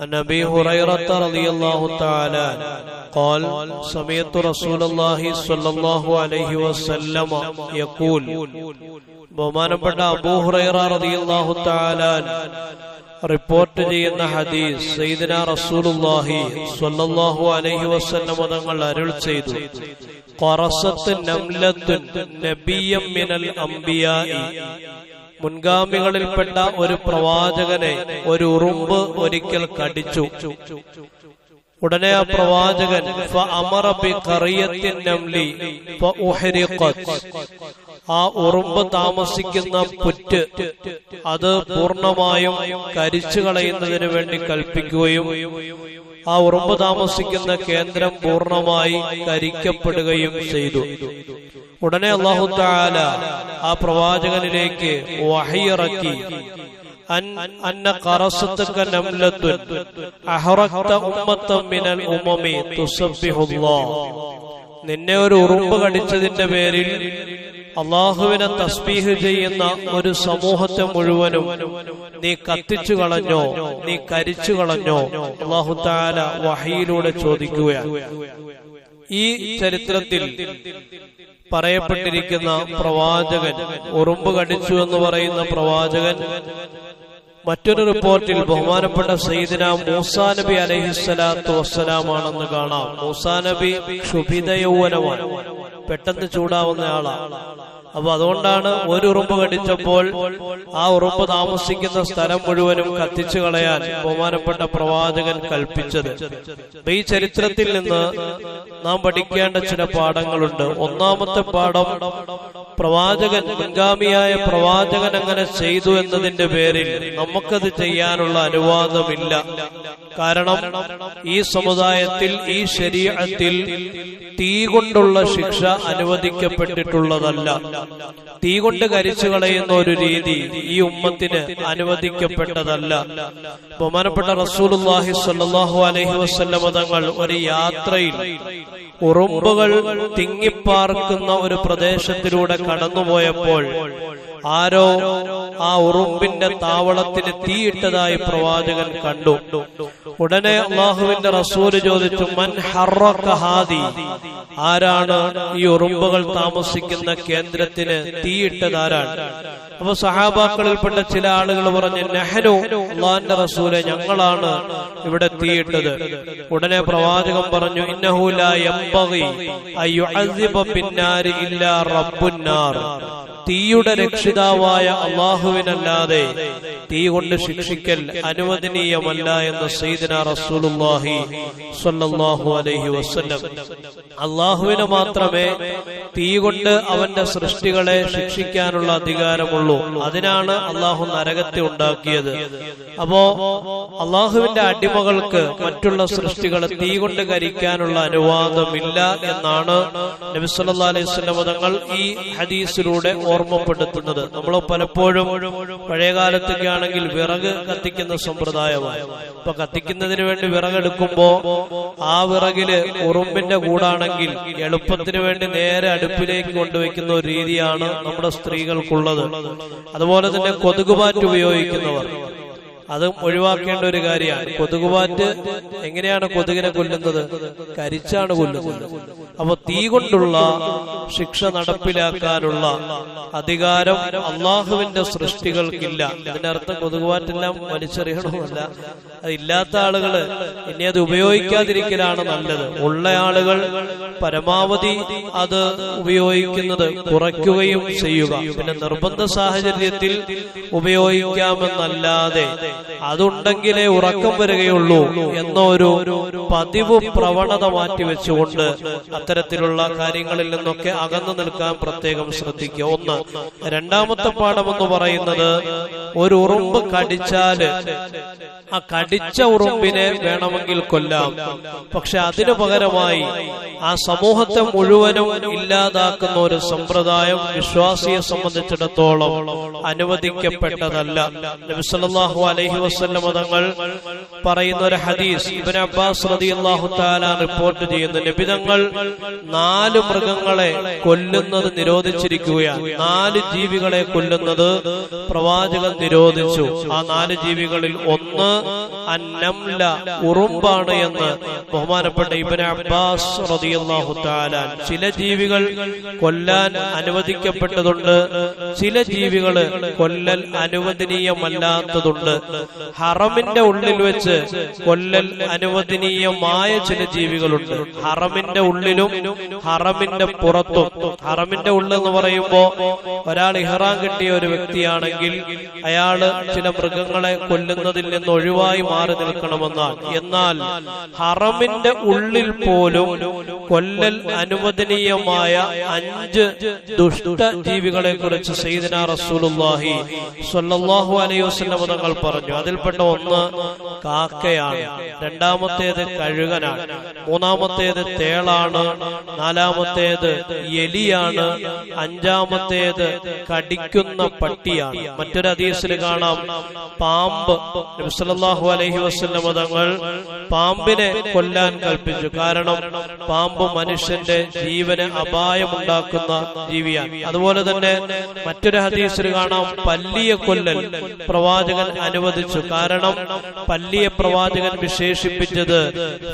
عن ابي هريره رضي الله تعالى عنه قال سمعت رسول الله صلى الله عليه وسلم يقول ബഹുമാനപ്പെട്ട അബൂ ഹുറൈറ റളിയല്ലാഹു തആല റിപ്പോർട്ട് ചെയ്യുന്ന ഹദീസ് സയ്യിദന റസൂലുള്ളാഹി സ്വല്ലല്ലാഹു അലൈഹി വസല്ലം തങ്ങൾ അരുൾ ചെയ്തു ഖറസത്ത് നംലത്തുൻ നബിയ്യം മിനൽ അംബിയായി മുൻഗാമികളിൽപ്പെട്ട ഒരു പ്രവാചകനെ ഒരു ഉറുമ്പ് ഒരിക്കൽ കടിച്ചു. ഉടനെ ആ പ്രവാചകൻ ആ ഉറുമ്പ് താമസിക്കുന്ന പുറ്റ് അത് പൂർണമായും കരിച്ചു കളയുന്നതിന് വേണ്ടി കൽപ്പിക്കുകയും ആ ഉറുമ്പ് താമസിക്കുന്ന കേന്ദ്രം പൂർണമായി കരിക്കപ്പെടുകയും ചെയ്തു. ഉടനെ അള്ളാഹു താല ആ പ്രവാചകനിലേക്ക് വഹിയിറക്കി. നിന്നെ ഒരു ഉറുമ്പ് കടിച്ചതിന്റെ പേരിൽ അള്ളാഹുവിനെ തസ്ബീഹ് ചെയ്യുന്ന ഒരു സമൂഹത്തെ മുഴുവനും നീ കത്തിച്ചു കളഞ്ഞോ നീ കരിച്ചു കളഞ്ഞോ അള്ളാഹു താല വഹയിലൂടെ ചോദിക്കുകയാണ്. ഈ ചരിത്രത്തിൽ പറയപ്പെട്ടിരിക്കുന്ന പ്രവാചകൻ ഉറുമ്പ് കടിച്ചു എന്ന് പറയുന്ന പ്രവാചകൻ മറ്റൊരു റിപ്പോർട്ടിൽ ബഹുമാനപ്പെട്ട സയ്യിദിന മൂസാ നബി അലഹിസ്സലാത്തു വസ്സലാമാണെന്ന് കാണാം. മൂസാ നബി ക്ഷുഭിത യൗവനമാണ്. പെട്ടെന്ന് ചൂടാവുന്ന ആളാണ് അപ്പൊ അതുകൊണ്ടാണ് ഒരു ഉറുമ്പ് കടിച്ചപ്പോൾ ആ ഉറുമ്പ് താമസിക്കുന്ന സ്ഥലം മുഴുവനും കത്തിച്ചു കളയാൻ ബഹുമാനപ്പെട്ട പ്രവാചകൻ കൽപ്പിച്ചത്. അപ്പൊ ഈ ചരിത്രത്തിൽ നിന്ന് നാം പഠിക്കേണ്ട ചില പാഠങ്ങളുണ്ട്. ഒന്നാമത്തെ പാഠം പ്രവാചകൻ മുൻഗാമിയായ പ്രവാചകൻ അങ്ങനെ ചെയ്തു എന്നതിന്റെ പേരിൽ നമുക്കത് ചെയ്യാനുള്ള അനുവാദമില്ല. കാരണം ഈ സമുദായത്തിൽ ഈ ശരീരത്തിൽ തീ കൊണ്ടുള്ള ശിക്ഷ അനുവദിക്കപ്പെട്ടിട്ടുള്ളതല്ല. തീ കൊണ്ട് കരിച്ചു കളയുന്ന ഒരു രീതി ഈ ഉമ്മത്തിന് അനുവദിക്കപ്പെട്ടതല്ല. ബഹുമാനപ്പെട്ട സ്വല്ലല്ലാഹു അലൈഹി മതങ്ങൾ തങ്ങൾ ഒരു യാത്രയിൽ ഉറുമ്പുകൾ തിങ്ങിപ്പാർക്കുന്ന ഒരു പ്രദേശത്തിലൂടെ കടന്നുപോയപ്പോൾ ആരോ ആ ഉറുമ്പിന്റെ താവളത്തിന് തീയിട്ടതായി പ്രവാചകൻ കണ്ടു. ഉടനെ അള്ളാഹുവിന്റെ റസൂൽ ചോദിച്ചു മൻ ഹാദി? ആരാണ് ഈ ഉറുമ്പുകൾ താമസിക്കുന്ന കേന്ദ്രത്തിന് തീയിട്ടത് ആരാണ് അപ്പൊ സഹാബാക്കളിൽപ്പെട്ട ചില ആളുകൾ പറഞ്ഞു നെഹ്റു അള്ളാഹിന്റെ റസൂലെ ഞങ്ങളാണ് ഇവിടെ തീയിട്ടത്. ഉടനെ പ്രവാചകൻ പറഞ്ഞു ഇന്നഹുല ينبغي أن يعذب بالنار إلا رب النار. തീയുടെ രക്ഷിതാവായ അള്ളാഹുവിനല്ലാതെ തീ കൊണ്ട് ശിക്ഷിക്കൽ അനുവദനീയമല്ല എന്ന് സയ്യിദന റസൂലുള്ളാഹി സ്വല്ലല്ലാഹു അലൈഹി വസല്ലം. അള്ളാഹുവിന് മാത്രമേ തീ കൊണ്ട് അവന്റെ സൃഷ്ടികളെ ശിക്ഷിക്കാനുള്ള അധികാരമുള്ളൂ. അതിനാണ് അള്ളാഹു നരകത്തെ ഉണ്ടാക്കിയത്. അപ്പോ അള്ളാഹുവിന്റെ അടിമകൾക്ക് മറ്റുള്ള സൃഷ്ടികളെ തീ കൊണ്ട് കരിക്കാനുള്ള അനുവാദമില്ല എന്നാണ് നബിസ്വല്ലാ അലൈഹി വസല്ലം തങ്ങൾ ഈ ഹദീസിലൂടെ ഓർമ്മപ്പെടുത്തുന്നത്. നമ്മൾ പലപ്പോഴും പഴയകാലത്തൊക്കെ ആണെങ്കിൽ വിറക് കത്തിക്കുന്ന സമ്പ്രദായമാണ്. ഇപ്പൊ കത്തിക്കുന്നതിന് വേണ്ടി വിറകെടുക്കുമ്പോ ആ വിറകിൽ ഉറുമ്പിന്റെ കൂടാണെങ്കിൽ എളുപ്പത്തിന് വേണ്ടി നേരെ അടുപ്പിലേക്ക് കൊണ്ടുവയ്ക്കുന്ന ഒരു രീതിയാണ് നമ്മുടെ സ്ത്രീകൾക്കുള്ളത്. അതുപോലെ തന്നെ കൊതുകുപാറ്റ് ഉപയോഗിക്കുന്നവർ. അതും ഒഴിവാക്കേണ്ട ഒരു കാര്യമാണ്. കൊതുകുപാറ്റ് എങ്ങനെയാണ് കൊതുകിനെ കൊല്ലുന്നത്? കരിച്ചാണ് കൊല്ലുന്നത്. അപ്പൊ തീ കൊണ്ടുള്ള ശിക്ഷ നടപ്പിലാക്കാനുള്ള അധികാരം അള്ളാഹുവിന്റെ സൃഷ്ടികൾക്കില്ല. ഇതിനർത്ഥം കൊതുകുപാറ്റെല്ലാം വലിച്ചെറിയണമല്ല. അതില്ലാത്ത ആളുകൾ ഇനി അത് ഉപയോഗിക്കാതിരിക്കലാണ് നല്ലത്. ഉള്ള ആളുകൾ പരമാവധി അത് ഉപയോഗിക്കുന്നത് കുറയ്ക്കുകയും ചെയ്യുക. പിന്നെ നിർബന്ധ സാഹചര്യത്തിൽ ഉപയോഗിക്കാമെന്നല്ലാതെ അതുണ്ടെങ്കിലേ ഉറക്കം വരികയുള്ളൂ എന്നൊരു പതിവ് പ്രവണത മാറ്റിവെച്ചുകൊണ്ട് അത്തരത്തിലുള്ള കാര്യങ്ങളിൽ നിന്നൊക്കെ അകന്നു നിൽക്കാൻ പ്രത്യേകം ശ്രദ്ധിക്കുക. ഒന്ന് രണ്ടാമത്തെ പാഠം എന്ന് പറയുന്നത് ഒരു ഉറുമ്പ് കടിച്ചാൽ ആ കടിച്ച ഉറുമ്പിനെ വേണമെങ്കിൽ കൊല്ലാം. പക്ഷെ അതിനു പകരമായി ആ സമൂഹത്തെ മുഴുവനും ഇല്ലാതാക്കുന്ന ഒരു സമ്പ്രദായം വിശ്വാസിയെ സംബന്ധിച്ചിടത്തോളം അനുവദിക്കപ്പെട്ടതല്ല. നബിസല്ലാഹു അലൈഹി വസ്ല്ലം തങ്ങൾ പറയുന്ന ഒരു ഹദീസ് ഇബ്നു അബ്ബാസ് റളിയല്ലാഹു തആല റിപ്പോർട്ട് ചെയ്യുന്നു. നബിതങ്ങൾ നാല് മൃഗങ്ങളെ കൊല്ലുന്നത് നിരോധിച്ചിരിക്കുകയാണ്. നാല് ജീവികളെ കൊല്ലുന്നത് പ്രവാചകൻ നിരോധിച്ചു. ആ നാല് ജീവികളിൽ ഒന്ന് അന്നംല ഉറുമ്പാണ് എന്ന് ബഹുമാനപ്പെട്ട ഇബ്നു അബ്ബാസ് റളിയല്ലാഹു തആല ചില ജീവികൾ കൊല്ലാൻ അനുവദിക്കപ്പെട്ടതുണ്ട് ചില ജീവികൾ കൊല്ലൽ അനുവദനീയമല്ലാത്തതുണ്ട്. ഹറമിന്റെ ഉള്ളിൽ വെച്ച് കൊല്ലൽ അനുവദനീയമായ ചില ജീവികളുണ്ട്. ഹറമിന്റെ ഉള്ളിലും ഹറമിന്റെ പുറത്തും. ഹറമിന്റെ ഉള്ളെന്ന് പറയുമ്പോ ഒരാൾ ഇഹ്റാം കിട്ടിയ ഒരു വ്യക്തിയാണെങ്കിൽ അയാൾ ചില മൃഗങ്ങളെ കൊല്ലുന്നതിൽ നിന്ന് ഒഴിവായി മാറി നിൽക്കണമെന്നാണ്. എന്നാൽ ഹറമിന്റെ ഉള്ളിൽ പോലും കൊല്ലൽ അനുവദനീയമായ അഞ്ച് ദുഷ്ട ജീവികളെ കുറിച്ച് സയ്യിദന റസൂലുള്ളാഹി സ്വല്ലല്ലാഹു അലൈഹി വസല്ലം തങ്ങൾ പറഞ്ഞു. അതിൽപ്പെട്ട ഒന്ന് കാക്കയാണ്. രണ്ടാമത്തേത് കഴുകനാണ്. മൂന്നാമത്തേത് തേളാണ്. നാലാമത്തേത് എലിയാണ്. അഞ്ചാമത്തേത് കടിക്കുന്ന പട്ടിയാണ്. മറ്റൊരു അതീസിൽ കാണാം. പാമ്പ് നബി അലഹി വസല്ലം തങ്ങൾ പാമ്പിനെ കൊല്ലാൻ കൽപ്പിച്ചു. കാരണം പാമ്പ് മനുഷ്യന്റെ ജീവന് അപായമുണ്ടാക്കുന്ന ജീവിയാണ്. അതുപോലെ തന്നെ മറ്റൊരു ഹദീസിൽ കാണാം. പല്ലിയെ കൊല്ലൽ. പ്രവാചകൻ അനുവദിച്ചു കാരണം പല്ലിയ പ്രവാചകൻ വിശേഷിപ്പിച്ചത്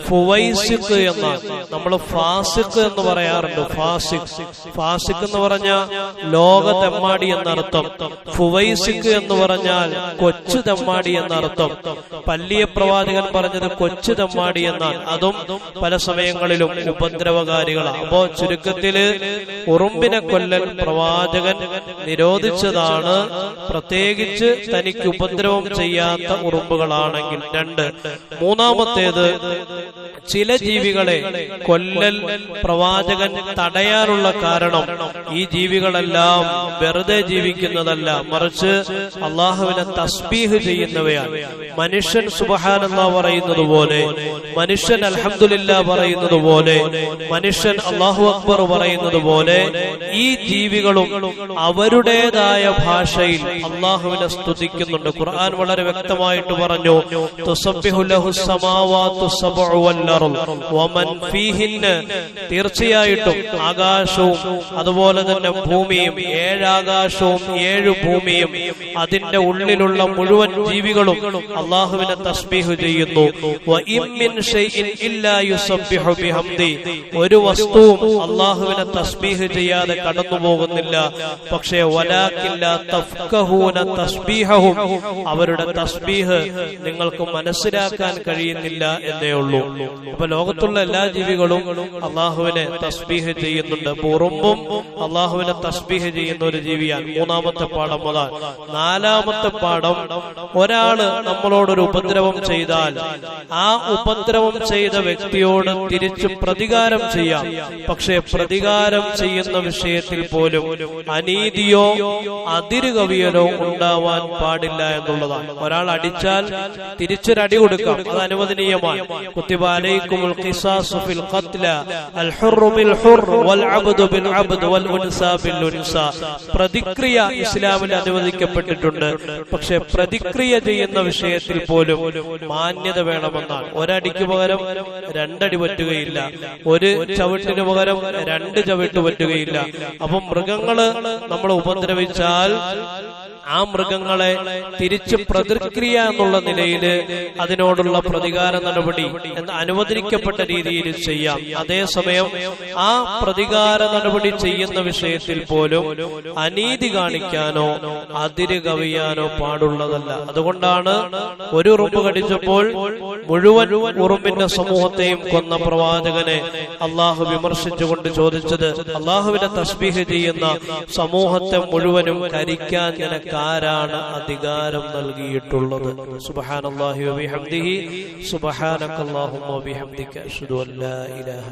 ഫുവൈസിഖ് എന്ന. നമ്മൾ ഫാസിഖ് എന്ന് പറയാറുണ്ട്. ഫാസിഖ് ഫാസിഖ് എന്ന് പറഞ്ഞ ലോക തെമ്മാടി എന്നർത്ഥം. ഫുവൈസിഖ് എന്ന് പറഞ്ഞാൽ കൊച്ചു തെമ്മാടി എന്നർത്ഥം. പല്ലിയ പ്രവാചകൻ പറഞ്ഞത് കൊച്ചു തെമ്മാടി എന്നാൽ അതും പല സമയങ്ങളിലും ഉപദ്രവകാരികളാണ്. അപ്പോ ചുരുക്കത്തിൽ ഉറുമ്പിനെ കൊല്ലൽ പ്രവാചകൻ നിരോധിച്ചതാണ്. പ്രത്യേകിച്ച് തനിക്ക് ഉപദ്രവം ചെയ്യാത്ത ഉറുമ്പുകളാണെങ്കിൽ രണ്ട്. മൂന്നാമത്തേത് ചില ജീവികളെ കൊല്ലൽ പ്രവാചകൻ തടയാനുള്ള കാരണം ഈ ജീവികളെല്ലാം വെറുതെ ജീവിക്കുന്നതല്ല. മറിച്ച് അള്ളാഹുവിനെ തസ്ബീഹ് ചെയ്യുന്നവയാണ്. മനുഷ്യൻ സുബഹാനെന്ന പറയുന്നത് പോലെ മനുഷ്യൻ അലഹദില്ല പറയുന്നത് പോലെ മനുഷ്യൻ അള്ളാഹു അക്ബർ പറയുന്നത് പോലെ ഈ ജീവികളും അവരുടേതായ ഭാഷയിൽ അള്ളാഹുവിനെ സ്തുതിക്കുന്നുണ്ട്. ഖുർആൻ വളരെ വ്യക്തമായിട്ട് പറഞ്ഞു തീർച്ചയായിട്ടും ആകാശവും അതുപോലെ തന്നെ ഭൂമിയും ഏഴാകാശവും ഏഴ് ഭൂമിയും അതിന്റെ ഉള്ളിലുള്ള മുഴുവൻ ജീവികളും അള്ളാഹുവിനെ തസ്ബീഹ് ചെയ്യുന്നു. ഒരു വസ്തുവും അള്ളാഹുവിനെ തസ്ബീഹ് ചെയ്യാതെ കടന്നു പോകുന്നില്ല പക്ഷേ അവരുടെ തസ്ബീഹ് നിങ്ങൾക്ക് മനസ്സിലാക്കാൻ കഴിയുന്നില്ല എന്നേ ഉള്ളൂ. അപ്പൊ ലോകത്തുള്ള എല്ലാ ജീവികളും അള്ളാഹുവിനെ തസ്ബീഹ് ചെയ്യുന്നുണ്ട്. പുറമ്പും അള്ളാഹുവിനെ തസ്ബീഹ് ചെയ്യുന്ന ഒരു ജീവിയാണ്. മൂന്നാമത്തെ പാഠം മുതൽ നാലാമത്തെ പാഠം ഒരാൾ നമ്മളോടൊരു ഉപദ്രവം ചെയ്താൽ ആ ഉപദ്രവം ചെയ്ത വ്യക്തിയോട് തിരിച്ചു പ്രതികാരം ചെയ്യാം. പക്ഷേ പ്രതികാരം ചെയ്യുന്ന വിഷയത്തിൽ പോലും അനീതിയോ അതിരുകവിയലോ ഉണ്ടാവാൻ പാടില്ല എന്നുള്ളതാണ്. ഒരാൾ അടിച്ചാൽ തിരിച്ചൊരടി കൊടുക്കാം. അത് അനുവദനീയമാണ്. പ്രതിക്രിയ ഇസ്ലാമിൽ അനുവദിക്കപ്പെട്ടിട്ടുണ്ട്. പക്ഷെ പ്രതിക്രിയ ചെയ്യുന്ന വിഷയത്തിൽ പോലും മാന്യത വേണമെന്നാണ്. ഒരടിക്ക് പകരം രണ്ടടി പറ്റുകയില്ല. ഒരു ചവിട്ടിന് പകരം രണ്ട് ചവിട്ട് പറ്റുകയില്ല. അപ്പം മൃഗങ്ങൾ നമ്മൾ ഉപദ്രവിച്ചാൽ ആ മൃഗങ്ങളെ തിരിച്ച് പ്രതിക്രിയ എന്നുള്ള നിലയിൽ അതിനോടുള്ള പ്രതികാര നടപടി അനുവദിക്കപ്പെട്ട രീതിയിൽ ചെയ്യാം. അതേസമയം ആ പ്രതികാര നടപടി ചെയ്യുന്ന വിഷയത്തിൽ പോലും അനീതി കാണിക്കാനോ അതിര് കവിയാനോ പാടുള്ളതല്ല. അതുകൊണ്ടാണ് ഒരു ഉറുമ്പ് കടിച്ചപ്പോൾ മുഴുവൻ ഉറുമ്പിന്റെ സമൂഹത്തെയും കൊന്ന പ്രവാചകനെ അള്ളാഹു വിമർശിച്ചുകൊണ്ട് ചോദിച്ചത് അള്ളാഹുവിനെ തസ്ബീഹ് ചെയ്യുന്ന സമൂഹത്തെ മുഴുവനും കരിക്കാൻ നിനക്കാരാണ് അധികാരം നൽകിയിട്ടുള്ളത്. സുബഹാനല്ലാഹി സുബഹാനക്കല്ലാഹുമ്മ അല്ലാ ഇലാഹ